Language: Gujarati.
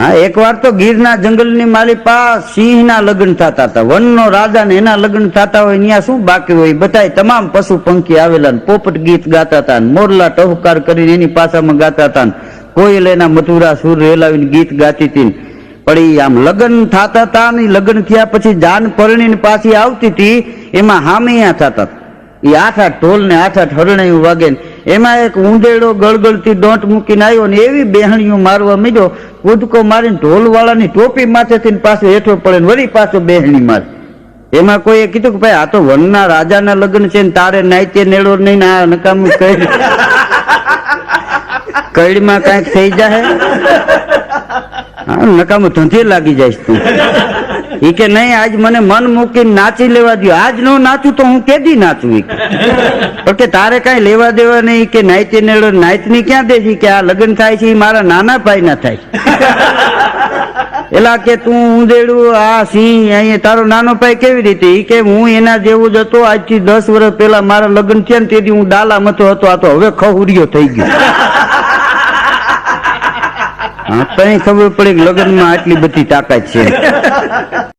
હા, એકવાર તો ગીરના જંગલની માલી પાસે સિંહના લગ્ન થતા હતા. વનનો રાજા ને એના લગ્ન થતા હોય ત્યાં શું બાકી હોય? બધાય તમામ પશુ પંખી આવેલા પોપટ ગીત ગાતા હતા મોરલા ટહુકાર કરીને એની પાસામાં ગાતા હતા કોયલ એના મથુરા સુર રેલાવીને ગીત ગાતી હતી પડી આમ લગ્ન થતા હતા ને લગ્ન થયા પછી જાન પરણીને પાછી આવતી હતી, એમાં હામિયા થતા એ આઠ આઠ ઢોલ ને આઠ આઠ હરણાયું વાગે ને એમાં એક ઊંડેડો ગળગળતી ડોંટ મૂકીને આવ્યો ને એવી બેહણીઓ મારવા મીડ્યો, કૂદકો મારીને ઢોલવાળાની ટોપી માથેથી પાછો હેઠો પડે ને વળી પાછો બેહણી માર. એમાં કોઈએ કીધું કે ભાઈ, આ તો વનના રાજાના લગ્ન છે ને તારે નાઈતે નેડો નહીં આ નકામું કઈ કઈડમાં કાંઈક થઈ જાય નકામું ધંધે લાગી જાય તું. કે નહીં, આજ મને મન મૂકીને નાચી લેવા દો આજ નો નાચું તો હું કેદી નાચું ઈ કે. તારે કઈ લેવા દેવા નહીં કે નાયતી નેડો, નાયતની ક્યાં દેજી કે આ લગ્ન થાય છે એ મારા નાના ભાઈ ના થાય. એલા કે તું ઉંદેડું આ સિંહ, અહીંયા તારો નાનો ભાઈ કેવી રીતે? ઈ કે હું એના જેવું જ હતો, આજથી દસ વર્ષ પહેલા મારા લગ્ન થયા ને તેથી હું ડાલા મતો હતો, આ તો હવે ખહુરિયો થઈ ગયો. હા તઈ ખબર પડી કે લગ્નમાં આટલી બધી તાકાત છે.